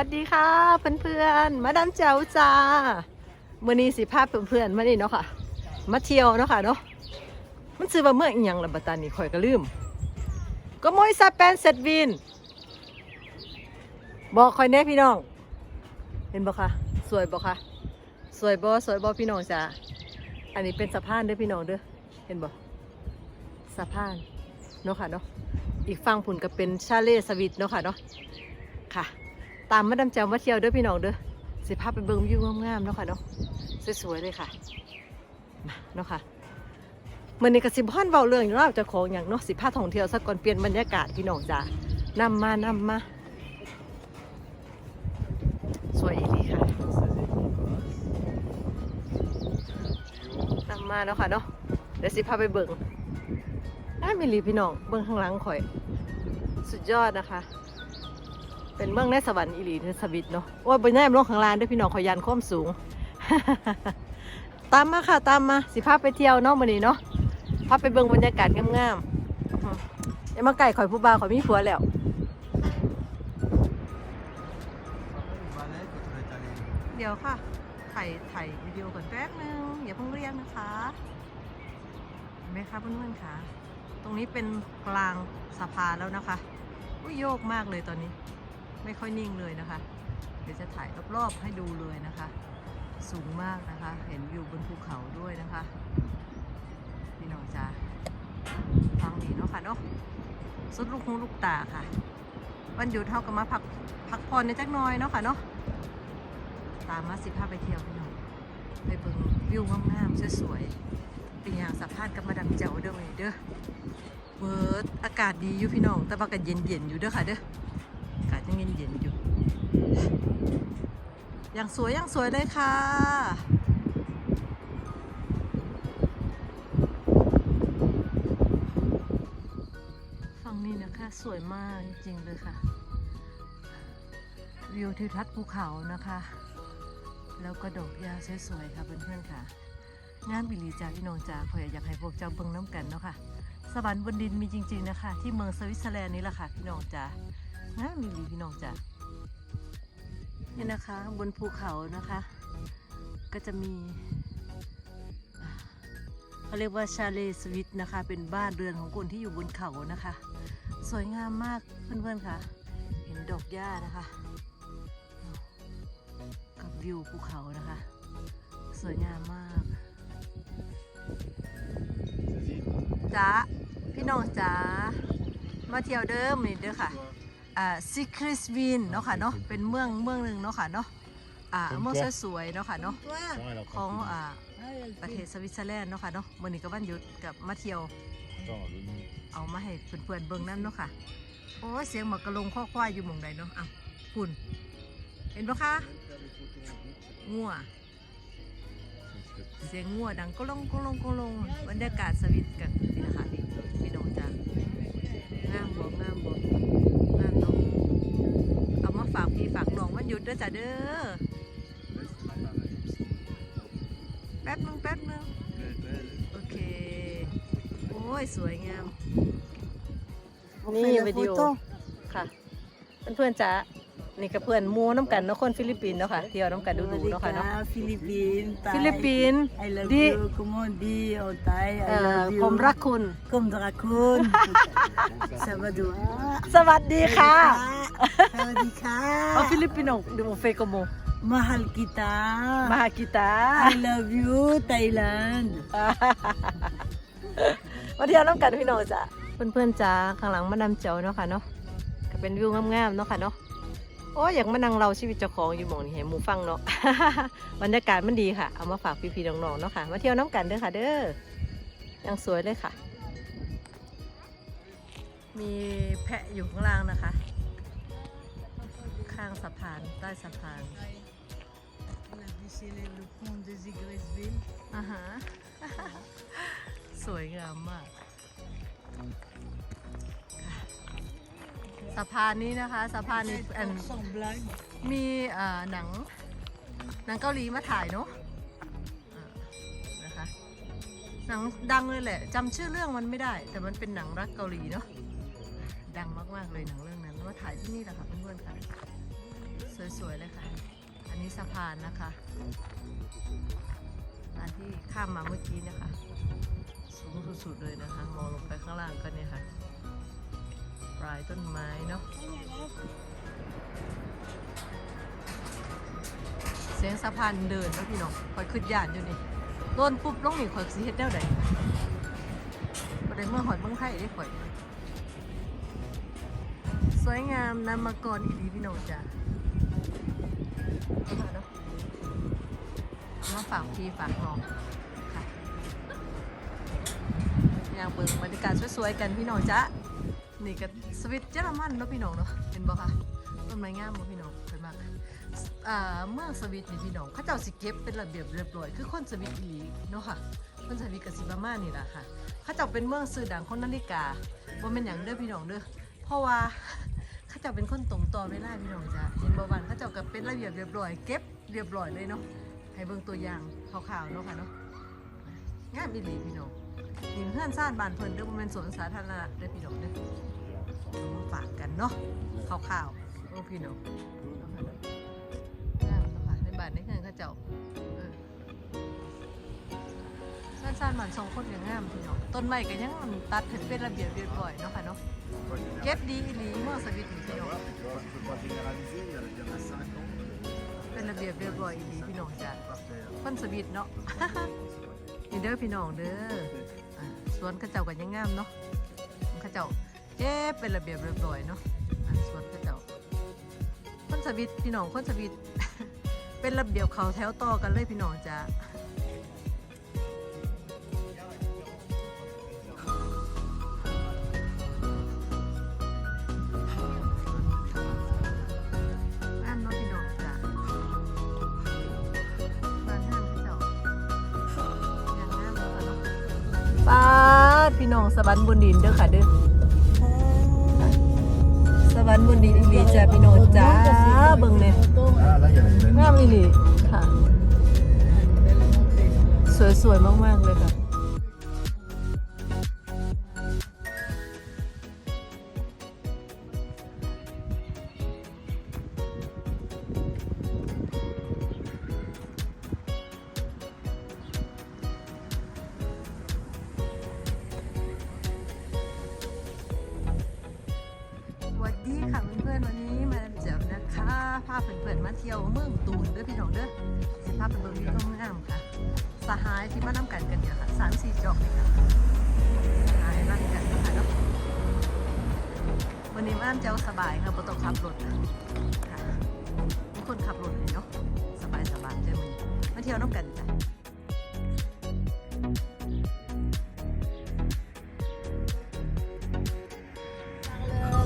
วัสดีค่ะเพื่อนๆ มาดามเจ้าจ้ามื่อนี้สิพาพเพื่อนๆมานี่เนาะค่ะ มาเที่ยวเนาะค่ะเนาะ มันซื้อว่าเมื่ออีหยังละบัตานี่ข่อยก็ลืม ก็มอยซาแปนเซตวิน บอกข่อยแน่พี่น้อง เห็นบ่คะสวยบ่คะสวยบ่สวยบ่พี่น้องจ้าอันนี้เป็นสะพานเด้อพี่น้องเด้อ เห็นบ่สะพานเนาะค่ะเนาะ อีกฝั่งผุนก็เป็นชาเล่สวิตเนาะค่ะเนาะ ค่ะ ตามมาดามแจวมาเที่ยวเด้อพี่น้องเด้อสิพาไปเบิ่งวิวงามๆเนาะค่ะเนาะสวยๆเลยค่ะมาเนาะค่ะมื้อนี้ก็สิบ่ทันเว้าเรื่องราวเจ้าของหยังเนาะสิพาท่องเที่ยวซะก่อนเปลี่ยนบรรยากาศพี่น้องจ้านำมานำมาสวยอีหลีค่ะนำมาเนาะค่ะเนาะเดี๋ยวสิพาไปเบิ่งน่ามีลีพี่น้องเบิ่งข้างหลังข่อย สุดยอดนะคะ เป็นเมืองในสวรรค์อีหลีในสวิตเนาะว่าบนแนมลงข้างล่างด้วยพี่น้องขอยันความสูง ตามมาค่ะตามมาสิพาไปเที่ยวเนาะมื้อนี้เนาะพาไปเบิ่งบรรยากาศงามๆอย่ามาไก่ข่อยผู้บ่าวข่อยมีผัวแล้วเดี๋ยวค่ะ ถ่ายถ่ายวิดีโอก่อนแป๊บนึงอย่าเพิ่งเรียกนะคะเห็นไหมคะเพื่อนๆคะตรงนี้เป็นกลางสะพานแล้วนะคะ อุ้ยโยกมากเลยตอนนี้ ไม่ค่อยนิ่งเลยนะคะ เดี๋ยวจะถ่ายรอบๆให้ดูเลยนะคะ สูงมากนะคะ เห็นวิวบนภูเขาด้วยนะคะ พี่น้องจ้าฟังดีเนาะค่ะเนาะสุดลูกหูลูกตาค่ะ วันหยุดเท่ากับมาพักพักผ่อนในจักน้อยเนาะค่ะเนาะตามมาสิพาไปเที่ยวพี่น้องไปเบิ่งวิวงามๆสวยๆเป็นอย่างสัมภาษณ์กับมาดามเจ้าเด้อเด้อเบิร์ดอากาศดีอยู่พี่น้องแต่ว่าก็เย็นๆอยู่เด้อค่ะเด้อ ยังเย็นๆอยู่ อย่างสวยอย่างสวยเลยค่ะ ฝั่งนี้นะคะสวยมากจริงๆเลยค่ะ วิวทิวทัศน์ภูเขานะคะ แล้วก็ดอกหญ้าสวยๆค่ะเพื่อนๆค่ะ งานบิลีจากพี่น้องจากขอยอยากให้พวกเจ้าเบิ่งน้ำกันเนาะค่ะสวรรค์บนดินมีจริง ๆ นะคะ ที่เมืองสวิตเซอร์แลนด์นี่แหละค่ะ พี่น้องจ๋า งานบิลีพี่น้องจ๋าเนี่ยนะคะ บนภูเขานะคะ ก็จะมีอ่าเขาเรียกว่าชาเลสวิตนะคะ เป็นบ้านเรือนของคนที่อยู่บนเขานะคะ สวยงามมากเพื่อนๆค่ะ เห็นดอกหญ้านะคะ กับวิวภูเขานะคะ สวยงามมากจ้าพี่น้องจ้ามาเที่ยวเดิมนี่เด้อค่ะอ่า ซิคริสวินเนาะค่ะเนาะเป็นเมืองเมืองหนึ่งเนาะค่ะเนาะอ่าเมืองสวยๆเนาะค่ะเนาะของอ่าประเทศสวิตเซอร์แลนด์เนาะค่ะเนาะมื้อนี้ก็วันหยุดกับมาเที่ยว เอามาให้เพื่อนๆเบิ่งนั่นเนาะค่ะโอ้ยเสียงหมากกระลงข้อควายอยู่หม่องใดเนาะอะคุณเห็นปะคะงัวเสียงงัวดังก็ลงก็ลงก็ลงบรรยากาศสวิตกันนี่นะคะ เด้อจ้ะเด้อแป๊บนึงแป๊บนึงโอเค โอ้ย สวยงาม นี่วิดีโอค่ะ เพื่อนๆจ้า นี่กับเพื่อนหมูน้ำกันเนาะคนฟิลิปปินส์เนาะค่ะเที่ยวน้ำกันดูดูๆเนาะค่ะเนาะฟิลิปปินส์ฟิลิปปินส์ I love ดี you come on di o tai เอ่ I อ love you ผมรักคุณผมรักคุณสวัสดีค่ะสวัสดีค่ะสวัสดีค่ะเอาฟิลิปปินส์ดูเฟโกโม mahal kita มาหากีตา I love you Thailand มาเที่ยวน้ำกันพี่น้องจ้าเพื่อนๆจ้าข้างหลังมานำเจ้าเนาะค่ะเนาะก็เป็นวิวงามๆเนาะค่ะเนาะ โอ้ยอยากมานั่งเราชีวิตเจ้าของอยู่หมองนี่เห็นหมูฟังเนาะ บรรยากาศมันดีค่ะ เอามาฝากพี่ๆน้องๆเนาะค่ะ มาเที่ยวน้ำกันเด้อค่ะ เด้อยังสวยเลยค่ะ มีแพะอยู่ข้างล่างนะคะ ข้างสะพานใต้สะพาน le pont de Zigresville อ่าฮะ สวยงามมาก สะพานนี้นะคะ สะพานนี้อัน sans blague มีเอ่อหนังหนังเกาหลีมาถ่ายเนาะอ่านะคะหนังดังเลยแหละจำชื่อเรื่องมันไม่ได้ แต่มันเป็นหนังรักเกาหลีเนาะดังมากๆเลยหนังเรื่องนั้นมาถ่ายที่นี่แหละค่ะเพื่อนๆค่ะสวยๆเลยค่ะ อันนี้สะพานนะคะอันที่ข้ามมาเมื่อกี้เนะคะ สูงสุดๆเลยนะคะ มองลงไปข้างล่างก็เนี่ยค่ะ ปลายต้นไม้เนาะเสียงสะพานเดินแล้วพี่น้องคอยขึ้นยานอยู่นี่โดนปุ๊บลงนี่คอยสิเฮ็ดแนวใดบ่ได้เมื่อหอยเมืองไทยได้ข่อย สวยงามนำมากรอีหลีพี่น้องจ้ะมาฝากพี่ฝากน้องค่ะอยากเบิ่งบรรยากาศสวยๆกันพี่น้องจ้ะ นี่ก็สวิตเยอรมันเนาะพี่น้องเนาะเห็นบ่คะต้นไม้งามบ่พี่น้องสวยมากอ่าเมืองสวิตนี่พี่น้องเขาเจ้าสิเก็บเป็นระเบียบเรียบร้อยคือคนสวิตอีหลีเนาะค่ะคนสวิตกับสิประมานี่แหละค่ะเขาเจ้าเป็นเมืองสื่อดังของนาฬิกาว่าเป็นอย่างเด้อพี่น้องเด้อเพราะว่าเขาเจ้าเป็นคนตรงต่อเวลาพี่น้องจ้ะเห็นบ่วันเขาเจ้าก็เป็นระเบียบเรียบร้อยเก็บเรียบร้อยเลยเนาะให้เบิ่งตัวอย่างคร่าวๆเนาะค่ะเนาะงามอีหลีพี่น้องนี่เพื่อนซ่านบ้านเพิ่นเด้อบ่แม่นสวนสาธารณะเด้อพี่น้องเด้อ เอามาฝากกันเนาะคร่าวๆโอ้พี่น้องเอาค่ะเนาะงามนะคะในบ้านในเงินเขาเจ้าสั้นๆมันสองคนอย่างงามพี่น้องต้นไม้ก็ยังตัดให้เป็นระเบียบเรียบร้อยเนาะค่ะเนาะเก็บดีอีหลีเมื่อสวิตนี่พี่น้องเป็นระเบียบเรียบร้อยอีหลีพี่น้องจ้ะคนสวิตเนาะนี่เด้อพี่น้องเด้อสวนเขาเจ้ากันยังงามเนาะเขาเจ้า เก็บเป็นระเบียบเรียบร้อยเนาะสวนเขาเจ้าคนสวิตพี่น้องคนสวิตเป็นระเบียบเขาแถวต่อกันเลยพี่น้องจ้ะบ้าพี่น้องจ้ะบ้านห้างพี่เจ้าอย่างงามเลยค่ะเนาะป้าดพี่น้องสวรรค์บนดินเด้อค่ะเด้อ วรรค์บนดินอีหลีจ้ะพี่น้องจ้าเบิ่งเนี่ย Ah, là, il y a la belle งามอีหลีค่ะ สวยๆมากๆเลยค่ะูนเด้อพี่น้องเด้อสิพาไปเบิ่งวิวงามค่ะ สหายที่มานํกันกันเนี่ยค่ะสามสี่จอกเลยค่ะสหายนั่งกันนะคะเนาะวันนี้ม่านเจ้าสบายค่ะบ่ต้องขับรถค่ะมีคนขับรถเลยเนาะสบายสบายเจ้ามันมาเที่ยวน้ำกันจ้ะ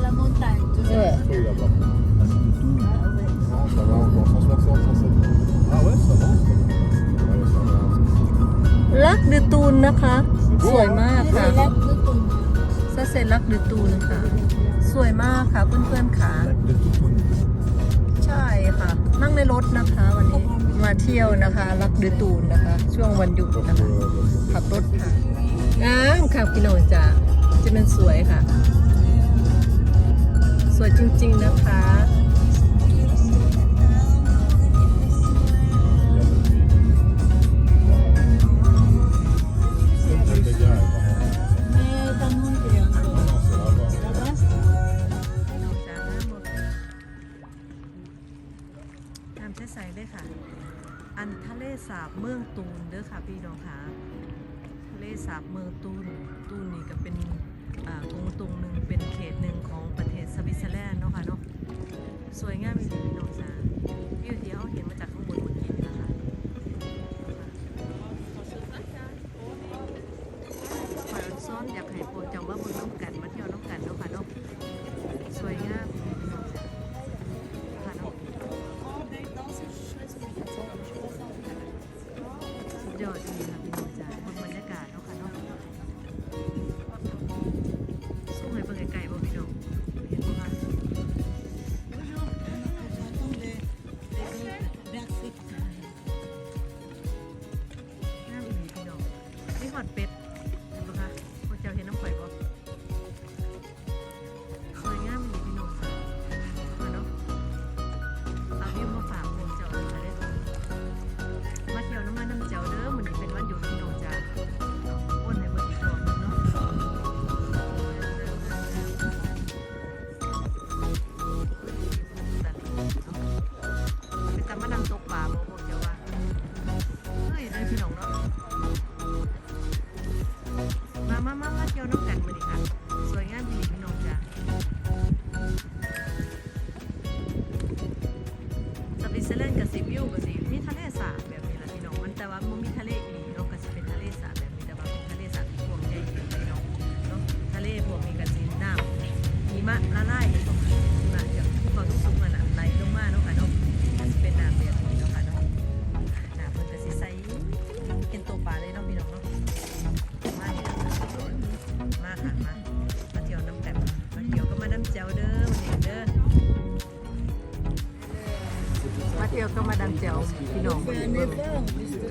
La montagne. tout นนะคะ สวยมากค่ะ C'est là que tout. ซาเซนลักดือตูนค่ะ สวยมากค่ะเพื่อนๆค่ะ Lac de Toutoun. ใช่ค่ะ นั่งในรถนะคะวันนี้ มาเที่ยวนะคะลักดือตูนนะคะ ช่วงวันหยุด Donc, นะคะ euh, bah, ขับรถค่ะงามค่ะพี่น้องจ๋าจะเป็นสวยค่ะ สวยจริงๆนะคะ สาบเมอร์ตูนตูนนี่ก็เป็นกรุงตุงหนึ่งเป็นเขตหนึ่งของประเทศสวิตเซอร์แลนด์เนาะค่ะเนาะสวยงามจริงๆพี่น้องจ้าวิวที่เขาเห็นมาจากข้างบน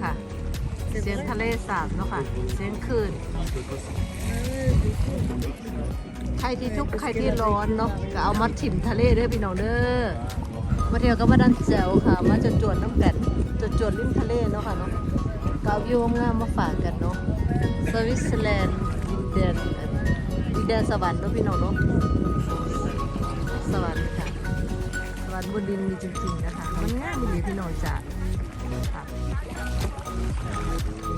ค่ะ เสียงทะเลสาบเนาะค่ะ เสียงคลื่นใครที่ทุกข์ใครที่ร้อนเนาะก็เอามาถิ่มทะเลเด้อพี่น้องเด้อมาเที่ยวก็มาดันแจวค่ะ มาจะจวดน้ำกันจะจวดริมทะเลเนาะค่ะเนาะก็เอาวิวงามมาฝากกันเนาะสวิตเซอร์แลนด์ดินแดนดินแดนสวรรค์เนาะพี่น้องเนาะสวรรค์ค่ะสวรรค์บนดินมีจริงๆนะคะมันง่ายมีหลีพี่น้องจ้ะ Thank you.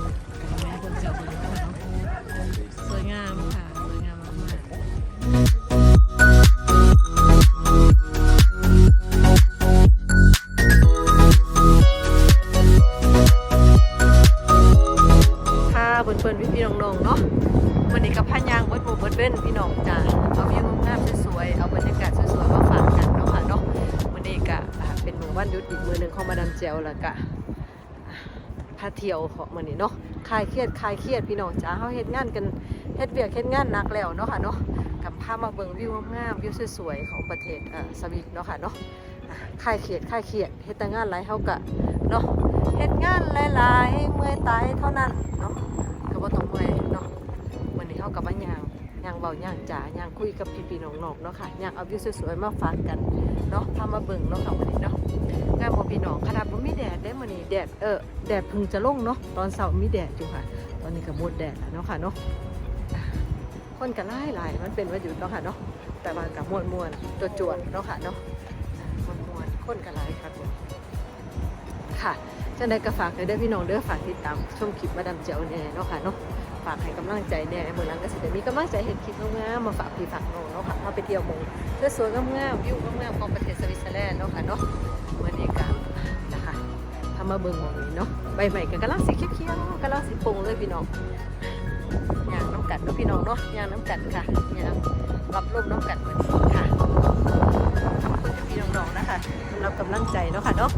เที่ยวของมื้อนี้เนาะคลายเครียดคลายเครียดพี่น้องจ้าเฮาเฮ็ดงานกันเฮ็ดเวียกเฮ็ดงานหนักแล้วเนาะค่ะเนาะกับพามาเบิ่งวิวงามๆวิวสวยๆของประเทศอ่าสวิตเนาะค่ะเนาะคลายเครียดคลายเครียดเฮ็ดแต่งานหลายเฮาก็เนาะเฮ็ดงานหลายๆเมื่อยตายเท่านั้นเนาะก็บ่ต้องเมื่อยเนาะวันนี้เฮากับมาย่างย่างเว้าย่างจ๋าย่างคุยกับพี่ๆน้องๆเนาะค่ะย่างเอาวิวสวยๆมาฝากกันเนาะพามาเบิ่งเนาะค่ะวันนี้เนาะ งานบ่พี่น้องขนาดบ่มีแดดได้มื้อนี้แดดเออแดดพิ่งจะลงเนาะตอนเช้ามีแดดอยู่ค่ะ ตอนนี้ก็หมดแดดแล้วเนาะค่ะเนาะคนก็หลายหลายๆมันเป็นวันหยุดเนาะค่ะเนาะแต่ว่าก็ม่วนตัวจวนเนาะค่ะเนาะม่วนคนก็หลายครับค่ะจังใดก็ฝากเลยเด้พี่น้องเด้อฝากติดตามชมคลิปมาดามเจียวแน่เนาะค่ะเนาะฝากให้กำลังใจแน่เมื่อหลังก็สิได้มีกำลังใจเห็นคลิปงามๆมาฝากพี่ฝากน้องเนาะค่ะมาไปเที่ยวหมอสวยงามๆวิวงามๆของประเทศสวิตเซอร์แลนด์เนาะค่ะเนาะ วันนี้กันะคะทำมาเบิ่งหมองนี้เนาะใบใหม่ก็กระลังสีเขียวๆกำลังสีปงเลยพี่น้องยางน้ำกัดเนาะพี่น้องเนาะยางน้ำกัดค่ะยางรับลมน้ำกัดเหมือนกันค่ะขอบคุณพี่น้องๆนะคะสำหรับกำลังใจเนาะค่ะเนาะ